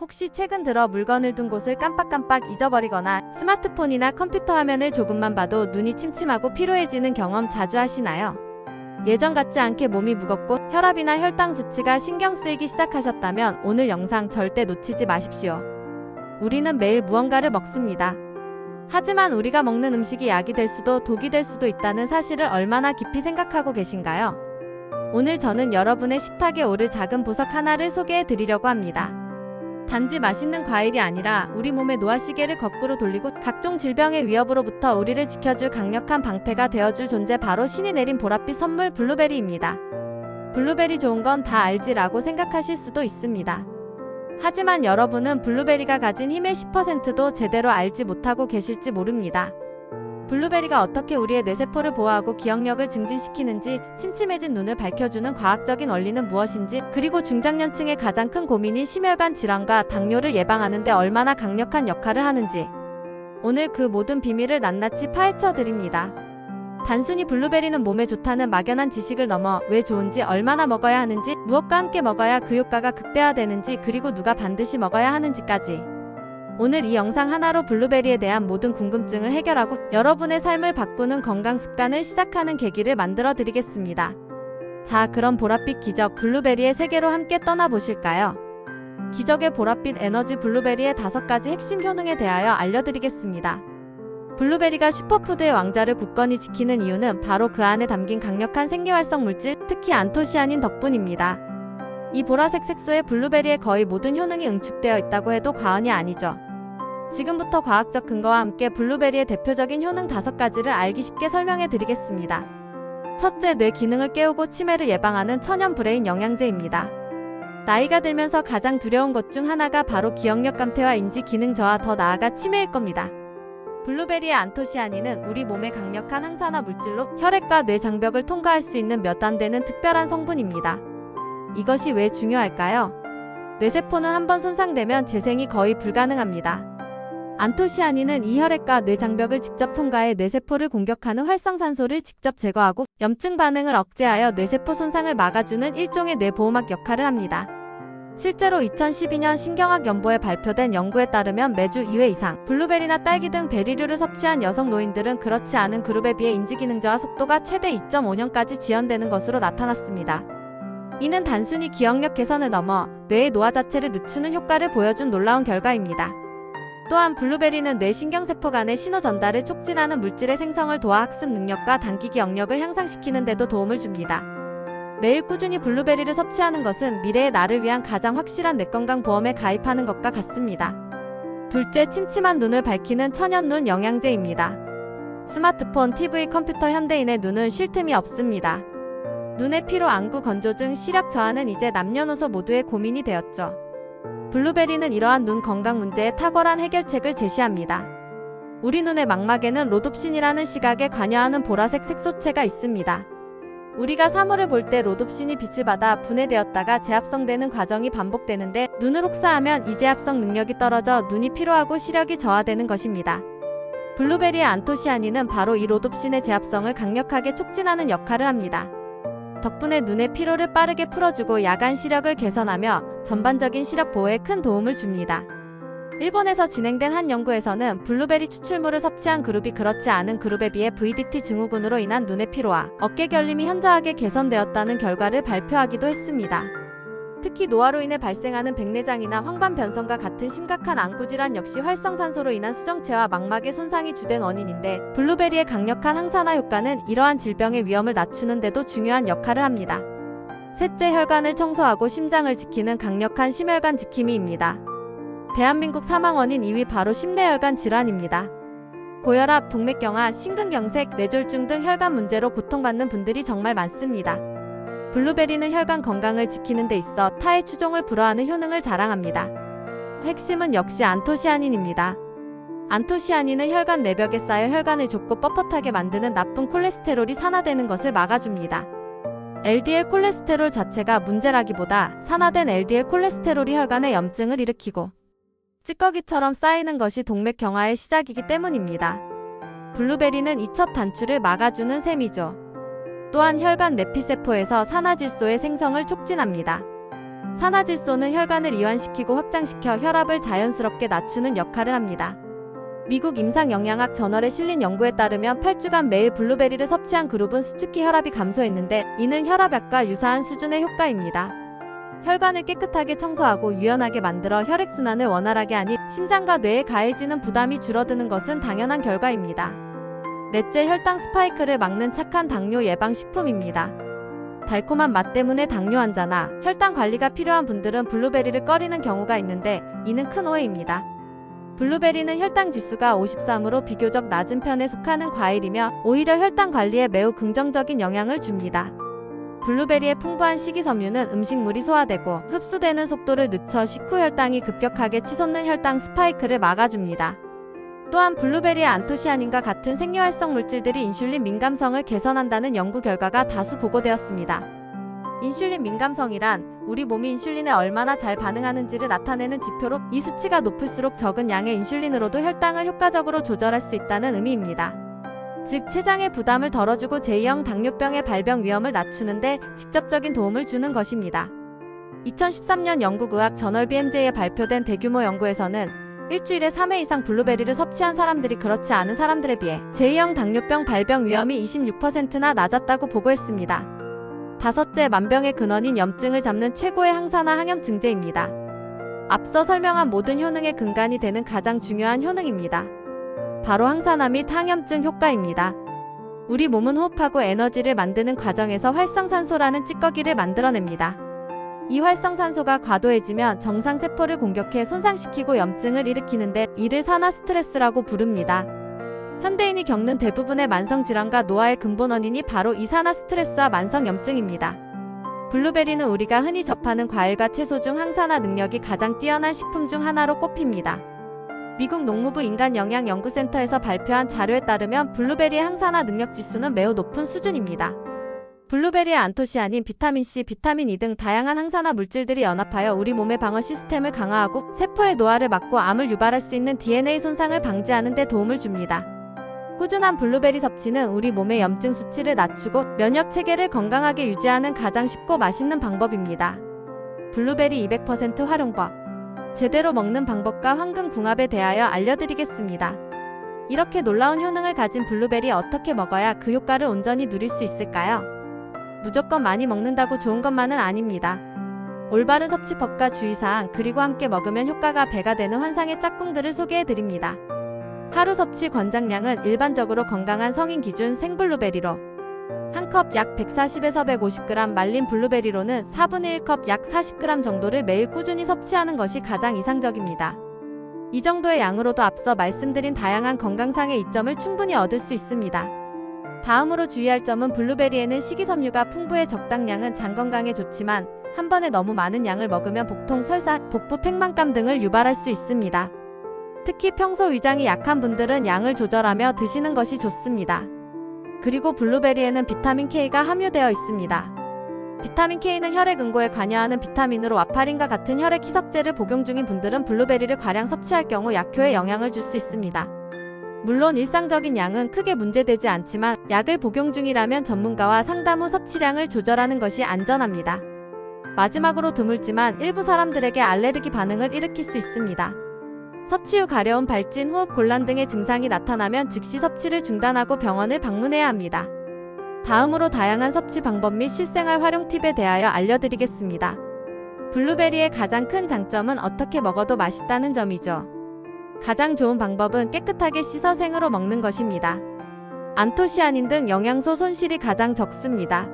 혹시 최근 들어 물건을 둔 곳을 깜빡깜빡 잊어버리거나 스마트폰이나 컴퓨터 화면을 조금만 봐도 눈이 침침하고 피로해지는 경험 자주 하시나요? 예전 같지 않게 몸이 무겁고 혈압이나 혈당 수치가 신경 쓰이기 시작하셨다면 오늘 영상 절대 놓치지 마십시오. 우리는 매일 무언가를 먹습니다. 하지만 우리가 먹는 음식이 약이 될 수도 독이 될 수도 있다는 사실을 얼마나 깊이 생각하고 계신가요? 오늘 저는 여러분의 식탁에 오를 작은 보석 하나를 소개해 드리려고 합니다. 단지 맛있는 과일이 아니라 우리 몸의 노화시계를 거꾸로 돌리고 각종 질병의 위협으로부터 우리를 지켜줄 강력한 방패가 되어줄 존재 바로 신이 내린 보랏빛 선물 블루베리입니다. 블루베리 좋은 건 다 알지라고 생각하실 수도 있습니다. 하지만 여러분은 블루베리가 가진 힘의 10%도 제대로 알지 못하고 계실지 모릅니다. 블루베리가 어떻게 우리의 뇌세포를 보호하고 기억력을 증진시키는지, 침침해진 눈을 밝혀주는 과학적인 원리는 무엇인지, 그리고 중장년층의 가장 큰 고민인 심혈관 질환과 당뇨를 예방하는 데 얼마나 강력한 역할을 하는지, 오늘 그 모든 비밀을 낱낱이 파헤쳐 드립니다. 단순히 블루베리는 몸에 좋다는 막연한 지식을 넘어 왜 좋은지 얼마나 먹어야 하는지 무엇과 함께 먹어야 그 효과가 극대화되는지 그리고 누가 반드시 먹어야 하는지까지 오늘 이 영상 하나로 블루베리에 대한 모든 궁금증을 해결하고 여러분의 삶을 바꾸는 건강 습관을 시작하는 계기를 만들어 드리겠습니다. 자, 그럼 보랏빛 기적 블루베리의 세계로 함께 떠나보실까요? 기적의 보랏빛 에너지 블루베리의 다섯 가지 핵심 효능에 대하여 알려드리겠습니다. 블루베리가 슈퍼푸드의 왕자를 굳건히 지키는 이유는 바로 그 안에 담긴 강력한 생리활성 물질, 특히 안토시아닌 덕분입니다. 이 보라색 색소에 블루베리의 거의 모든 효능이 응축되어 있다고 해도 과언이 아니죠. 지금부터 과학적 근거와 함께 블루베리의 대표적인 효능 다섯 가지를 알기 쉽게 설명해 드리겠습니다. 첫째, 뇌 기능을 깨우고 치매를 예방하는 천연 브레인 영양제입니다. 나이가 들면서 가장 두려운 것 중 하나가 바로 기억력 감퇴와 인지 기능 저하 더 나아가 치매일 겁니다. 블루베리의 안토시아닌은 우리 몸의 강력한 항산화 물질로 혈액과 뇌 장벽을 통과할 수 있는 몇 안 되는 특별한 성분입니다. 이것이 왜 중요할까요? 뇌세포는 한번 손상되면 재생이 거의 불가능합니다. 안토시아닌은 이 혈액과 뇌 장벽을 직접 통과해 뇌세포를 공격하는 활성산소를 직접 제거하고 염증 반응을 억제하여 뇌세포 손상을 막아주는 일종의 뇌보호막 역할을 합니다. 실제로 2012년 신경학 연보에 발표된 연구에 따르면 매주 2회 이상 블루베리나 딸기 등 베리류를 섭취한 여성 노인들은 그렇지 않은 그룹에 비해 인지기능 저하 속도가 최대 2.5년까지 지연되는 것으로 나타났습니다. 이는 단순히 기억력 개선을 넘어 뇌의 노화 자체를 늦추는 효과를 보여준 놀라운 결과입니다. 또한 블루베리는 뇌 신경세포 간의 신호 전달을 촉진하는 물질의 생성을 도와 학습 능력과 단기 기억력을 향상시키는 데도 도움을 줍니다. 매일 꾸준히 블루베리를 섭취하는 것은 미래의 나를 위한 가장 확실한 뇌건강 보험에 가입하는 것과 같습니다. 둘째, 침침한 눈을 밝히는 천연 눈 영양제입니다. 스마트폰, TV, 컴퓨터 현대인의 눈은 쉴 틈이 없습니다. 눈의 피로, 안구 건조증, 시력 저하는 이제 남녀노소 모두의 고민이 되었죠. 블루베리는 이러한 눈 건강 문제에 탁월한 해결책을 제시합니다. 우리 눈의 망막에는 로돛신이라는 시각에 관여하는 보라색 색소체가 있습니다. 우리가 사물을 볼 때 로돛신이 빛을 받아 분해되었다가 재합성되는 과정이 반복되는데 눈을 혹사하면 이 재합성 능력이 떨어져 눈이 피로하고 시력이 저하되는 것입니다. 블루베리의 안토시아닌은 바로 이 로돛신의 재합성을 강력하게 촉진하는 역할을 합니다. 덕분에 눈의 피로를 빠르게 풀어주고 야간 시력을 개선하며 전반적인 시력 보호에 큰 도움을 줍니다. 일본에서 진행된 한 연구에서는 블루베리 추출물을 섭취한 그룹이 그렇지 않은 그룹에 비해 VDT 증후군으로 인한 눈의 피로와 어깨 결림이 현저하게 개선되었다는 결과를 발표하기도 했습니다. 특히 노화로 인해 발생하는 백내장이나 황반 변성과 같은 심각한 안구 질환 역시 활성산소로 인한 수정체와 망막의 손상이 주된 원인인데 블루베리의 강력한 항산화 효과는 이러한 질병의 위험을 낮추는 데도 중요한 역할을 합니다. 셋째 혈관을 청소하고 심장을 지키는 강력한 심혈관 지킴이입니다. 대한민국 사망 원인 2위 바로 심뇌혈관 질환입니다. 고혈압, 동맥경화, 심근경색, 뇌졸중 등 혈관 문제로 고통받는 분들이 정말 많습니다. 블루베리는 혈관 건강을 지키는 데 있어 타의 추종을 불허하는 효능을 자랑합니다. 핵심은 역시 안토시아닌입니다. 안토시아닌은 혈관 내벽에 쌓여 혈관을 좁고 뻣뻣하게 만드는 나쁜 콜레스테롤이 산화되는 것을 막아줍니다. LDL 콜레스테롤 자체가 문제라기보다 산화된 LDL 콜레스테롤이 혈관에 염증을 일으키고 찌꺼기처럼 쌓이는 것이 동맥경화의 시작이기 때문입니다. 블루베리는 이첫 단추를 막아주는 셈이죠. 또한 혈관 내피세포에서 산화질소의 생성을 촉진합니다. 산화질소는 혈관을 이완시키고 확장시켜 혈압을 자연스럽게 낮추는 역할을 합니다. 미국 임상영양학 저널에 실린 연구에 따르면 8주간 매일 블루베리를 섭취한 그룹은 수축기 혈압이 감소했는데 이는 혈압약과 유사한 수준의 효과입니다. 혈관을 깨끗하게 청소하고 유연하게 만들어 혈액순환을 원활하게 하니 심장과 뇌에 가해지는 부담이 줄어드는 것은 당연한 결과입니다. 넷째 혈당 스파이크를 막는 착한 당뇨 예방 식품입니다. 달콤한 맛 때문에 당뇨 환자나 혈당 관리가 필요한 분들은 블루베리를 꺼리는 경우가 있는데 이는 큰 오해입니다. 블루베리는 혈당 지수가 53으로 비교적 낮은 편에 속하는 과일이며 오히려 혈당 관리에 매우 긍정적인 영향을 줍니다. 블루베리의 풍부한 식이섬유는 음식물이 소화되고 흡수되는 속도를 늦춰 식후 혈당이 급격하게 치솟는 혈당 스파이크를 막아줍니다. 또한 블루베리의 안토시아닌과 같은 생리활성 물질들이 인슐린 민감성을 개선한다는 연구 결과가 다수 보고되었습니다. 인슐린 민감성이란 우리 몸이 인슐린에 얼마나 잘 반응하는지를 나타내는 지표로 이 수치가 높을수록 적은 양의 인슐린으로도 혈당을 효과적으로 조절할 수 있다는 의미입니다. 즉 체장의 부담을 덜어주고 제2형 당뇨병의 발병 위험을 낮추는데 직접적인 도움을 주는 것입니다. 2013년 영국 의학 저널 BMJ에 발표된 대규모 연구에서는 일주일에 3회 이상 블루베리를 섭취한 사람들이 그렇지 않은 사람들에 비해 제2형 당뇨병 발병 위험이 26%나 낮았다고 보고했습니다. 다섯째 만병의 근원인 염증을 잡는 최고의 항산화 항염 증제입니다. 앞서 설명한 모든 효능의 근간이 되는 가장 중요한 효능입니다. 바로 항산화 및 항염증 효과입니다. 우리 몸은 호흡하고 에너지를 만드는 과정에서 활성산소라는 찌꺼기를 만들어냅니다. 이 활성산소가 과도해지면 정상 세포를 공격해 손상시키고 염증을 일으키는데 이를 산화 스트레스라고 부릅니다. 현대인이 겪는 대부분의 만성 질환과 노화의 근본 원인이 바로 이 산화 스트레스와 만성 염증입니다. 블루베리는 우리가 흔히 접하는 과일과 채소 중 항산화 능력이 가장 뛰어난 식품 중 하나로 꼽힙니다. 미국 농무부 인간영양연구센터에서 발표한 자료에 따르면 블루베리의 항산화 능력 지수는 매우 높은 수준입니다. 블루베리의 안토시아닌, 비타민C, 비타민 E 등 다양한 항산화 물질들이 연합하여 우리 몸의 방어 시스템을 강화하고 세포의 노화를 막고 암을 유발할 수 있는 DNA 손상을 방지하는 데 도움을 줍니다. 꾸준한 블루베리 섭취는 우리 몸의 염증 수치를 낮추고 면역 체계를 건강하게 유지하는 가장 쉽고 맛있는 방법입니다. 블루베리 200% 활용법. 제대로 먹는 방법과 황금 궁합에 대하여 알려드리겠습니다. 이렇게 놀라운 효능을 가진 블루베리 어떻게 먹어야 그 효과를 온전히 누릴 수 있을까요? 무조건 많이 먹는다고 좋은 것만은 아닙니다. 올바른 섭취법과 주의사항 그리고 함께 먹으면 효과가 배가 되는 환상의 짝꿍들을 소개해드립니다. 하루 섭취 권장량은 일반적으로 건강한 성인 기준 생블루베리로 한 컵 약 140에서 150g 말린 블루베리로는 4분의 1컵 약 40g 정도를 매일 꾸준히 섭취하는 것이 가장 이상적입니다. 이 정도의 양으로도 앞서 말씀드린 다양한 건강상의 이점을 충분히 얻을 수 있습니다. 다음으로 주의할 점은 블루베리에는 식이섬유가 풍부해 적당량은 장 건강에 좋지만 한 번에 너무 많은 양을 먹으면 복통, 설사, 복부 팽만감 등을 유발할 수 있습니다. 특히 평소 위장이 약한 분들은 양을 조절하며 드시는 것이 좋습니다. 그리고 블루베리에는 비타민 K가 함유되어 있습니다. 비타민 K는 혈액 응고에 관여하는 비타민으로 와파린과 같은 혈액 희석제를 복용 중인 분들은 블루베리를 과량 섭취할 경우 약효에 영향을 줄 수 있습니다. 물론 일상적인 양은 크게 문제되지 않지만 약을 복용 중이라면 전문가와 상담 후 섭취량을 조절하는 것이 안전합니다. 마지막으로 드물지만 일부 사람들에게 알레르기 반응을 일으킬 수 있습니다. 섭취 후 가려움, 발진, 호흡 곤란 등의 증상이 나타나면 즉시 섭취를 중단하고 병원을 방문해야 합니다. 다음으로 다양한 섭취 방법 및 실생활 활용 팁에 대하여 알려드리겠습니다. 블루베리의 가장 큰 장점은 어떻게 먹어도 맛있다는 점이죠. 가장 좋은 방법은 깨끗하게 씻어 생으로 먹는 것입니다. 안토시아닌 등 영양소 손실이 가장 적습니다.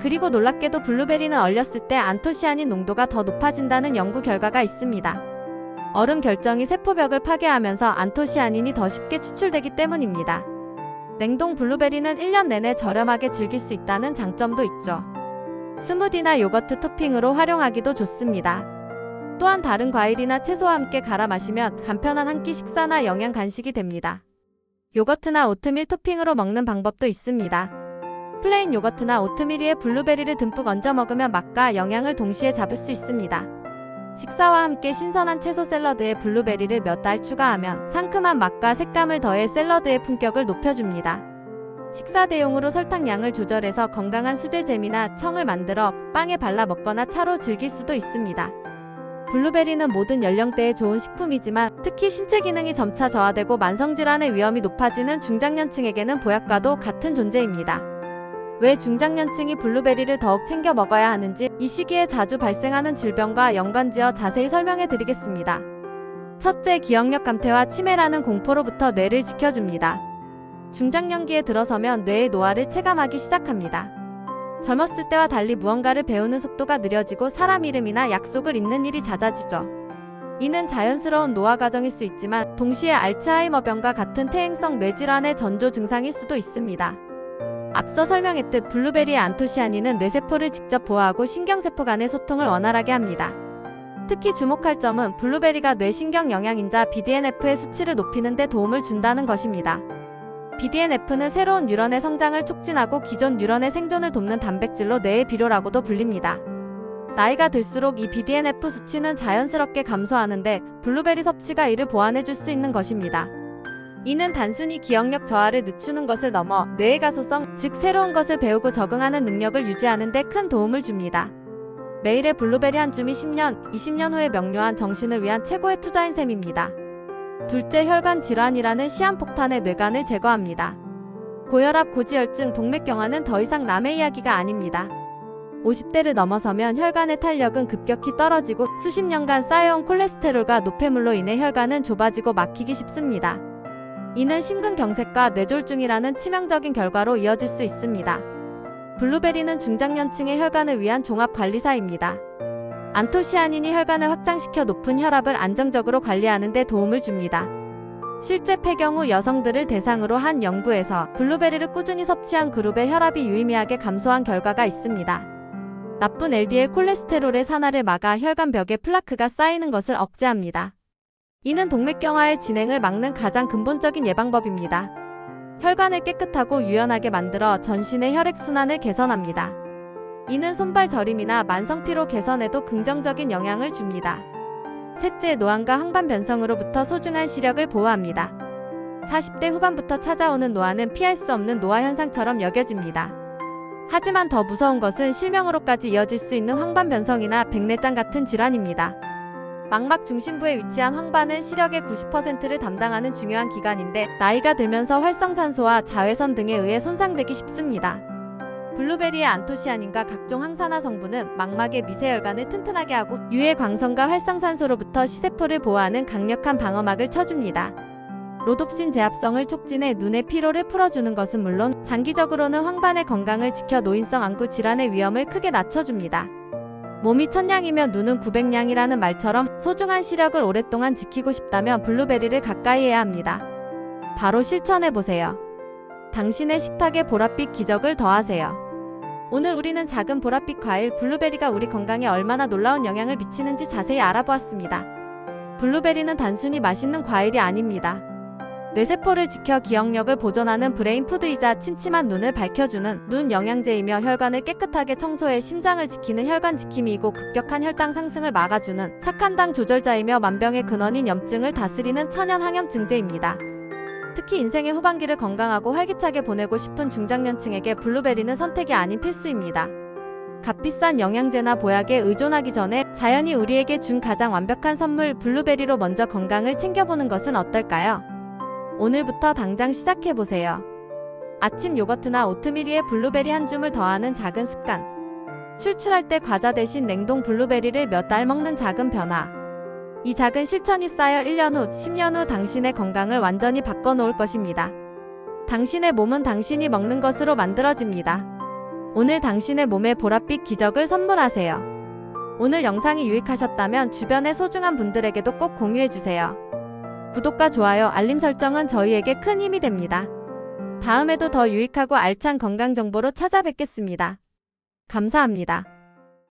그리고 놀랍게도 블루베리는 얼렸을 때 안토시아닌 농도가 더 높아진다는 연구 결과가 있습니다. 얼음 결정이 세포벽을 파괴하면서 안토시아닌이 더 쉽게 추출되기 때문입니다. 냉동 블루베리는 1년 내내 저렴하게 즐길 수 있다는 장점도 있죠. 스무디나 요거트 토핑으로 활용하기도 좋습니다. 또한 다른 과일이나 채소와 함께 갈아 마시면 간편한 한 끼 식사나 영양 간식이 됩니다. 요거트나 오트밀 토핑으로 먹는 방법도 있습니다. 플레인 요거트나 오트밀 위에 블루베리를 듬뿍 얹어 먹으면 맛과 영양을 동시에 잡을 수 있습니다. 식사와 함께 신선한 채소 샐러드에 블루베리를 몇알 추가하면 상큼한 맛과 색감을 더해 샐러드의 품격을 높여줍니다. 식사 대용으로 설탕량을 조절해서 건강한 수제 잼이나 청을 만들어 빵에 발라 먹거나 차로 즐길 수도 있습니다. 블루베리는 모든 연령대에 좋은 식품이지만 특히 신체 기능이 점차 저하되고 만성질환의 위험이 높아지는 중장년층에게는 보약과도 같은 존재입니다. 왜 중장년층이 블루베리를 더욱 챙겨 먹어야 하는지 이 시기에 자주 발생하는 질병과 연관지어 자세히 설명해 드리겠습니다. 첫째, 기억력 감퇴와 치매라는 공포로부터 뇌를 지켜줍니다. 중장년기에 들어서면 뇌의 노화를 체감하기 시작합니다. 젊었을 때와 달리 무언가를 배우는 속도가 느려지고 사람 이름이나 약속을 잊는 일이 잦아지죠. 이는 자연스러운 노화 과정일 수 있지만 동시에 알츠하이머병과 같은 퇴행성 뇌질환의 전조 증상일 수도 있습니다. 앞서 설명했듯 블루베리의 안토시아닌은 뇌세포를 직접 보호하고 신경세포 간의 소통을 원활하게 합니다. 특히 주목할 점은 블루베리가 뇌신경 영양인자 BDNF의 수치를 높이는 데 도움을 준다는 것입니다. BDNF는 새로운 뉴런의 성장을 촉진하고 기존 뉴런의 생존을 돕는 단백질로 뇌의 비료라고도 불립니다. 나이가 들수록 이 BDNF 수치는 자연스럽게 감소하는데 블루베리 섭취가 이를 보완해 줄 수 있는 것입니다. 이는 단순히 기억력 저하를 늦추는 것을 넘어 뇌의 가소성, 즉 새로운 것을 배우고 적응하는 능력을 유지하는 데 큰 도움을 줍니다. 매일의 블루베리 한 줌이 10년, 20년 후에 명료한 정신을 위한 최고의 투자인 셈입니다. 둘째 혈관 질환이라는 시한폭탄의 뇌관을 제거합니다. 고혈압, 고지혈증, 동맥경화는 더 이상 남의 이야기가 아닙니다. 50대를 넘어서면 혈관의 탄력은 급격히 떨어지고 수십 년간 쌓여온 콜레스테롤과 노폐물로 인해 혈관은 좁아지고 막히기 쉽습니다. 이는 심근경색과 뇌졸중이라는 치명적인 결과로 이어질 수 있습니다. 블루베리는 중장년층의 혈관을 위한 종합관리사입니다. 안토시아닌이 혈관을 확장시켜 높은 혈압을 안정적으로 관리하는 데 도움을 줍니다. 실제 폐경 후 여성들을 대상으로 한 연구에서 블루베리를 꾸준히 섭취한 그룹의 혈압이 유의미하게 감소한 결과가 있습니다. 나쁜 LDL 콜레스테롤의 산화를 막아 혈관벽에 플라크가 쌓이는 것을 억제합니다. 이는 동맥경화의 진행을 막는 가장 근본적인 예방법입니다. 혈관을 깨끗하고 유연하게 만들어 전신의 혈액순환을 개선합니다. 이는 손발 저림이나 만성피로 개선에도 긍정적인 영향을 줍니다. 셋째, 노안과 항반 변성으로부터 소중한 시력을 보호합니다. 40대 후반부터 찾아오는 노안은 피할 수 없는 노화 현상처럼 여겨집니다. 하지만 더 무서운 것은 실명으로까지 이어질 수 있는 황반 변성이나 백내장 같은 질환입니다. 망막 중심부에 위치한 황반은 시력의 90%를 담당하는 중요한 기관인데 나이가 들면서 활성산소와 자외선 등에 의해 손상되기 쉽습니다. 블루베리의 안토시아닌과 각종 항산화 성분은 망막의 미세혈관을 튼튼하게 하고 유해 광선과 활성산소로부터 시세포를 보호하는 강력한 방어막을 쳐줍니다. 로놉신 제합성을 촉진해 눈의 피로를 풀어주는 것은 물론 장기적으로는 황반의 건강을 지켜 노인성 안구 질환의 위험을 크게 낮춰줍니다. 몸이 천냥이면 눈은 구백냥이라는 말처럼 소중한 시력을 오랫동안 지키고 싶다면 블루베리를 가까이 해야 합니다. 바로 실천해보세요. 당신의 식탁에 보랏빛 기적을 더하세요. 오늘 우리는 작은 보랏빛 과일 블루베리가 우리 건강에 얼마나 놀라운 영향을 미치는지 자세히 알아보았습니다. 블루베리는 단순히 맛있는 과일이 아닙니다. 뇌세포를 지켜 기억력을 보존하는 브레인 푸드이자 침침한 눈을 밝혀주는 눈 영양제이며 혈관을 깨끗하게 청소해 심장을 지키는 혈관 지킴이이고 급격한 혈당 상승을 막아주는 착한 당 조절자이며 만병의 근원인 염증을 다스리는 천연 항염증제입니다. 특히 인생의 후반기를 건강하고 활기차게 보내고 싶은 중장년층에게 블루베리는 선택이 아닌 필수입니다. 값비싼 영양제나 보약에 의존하기 전에 자연이 우리에게 준 가장 완벽한 선물 블루베리로 먼저 건강을 챙겨보는 것은 어떨까요? 오늘부터 당장 시작해보세요. 아침 요거트나 오트밀 위에 블루베리 한 줌을 더하는 작은 습관. 출출할 때 과자 대신 냉동 블루베리를 몇 달 먹는 작은 변화. 이 작은 실천이 쌓여 1년 후, 10년 후 당신의 건강을 완전히 바꿔놓을 것입니다. 당신의 몸은 당신이 먹는 것으로 만들어집니다. 오늘 당신의 몸에 보랏빛 기적을 선물하세요. 오늘 영상이 유익하셨다면 주변의 소중한 분들에게도 꼭 공유해주세요. 구독과 좋아요, 알림 설정은 저희에게 큰 힘이 됩니다. 다음에도 더 유익하고 알찬 건강 정보로 찾아뵙겠습니다. 감사합니다.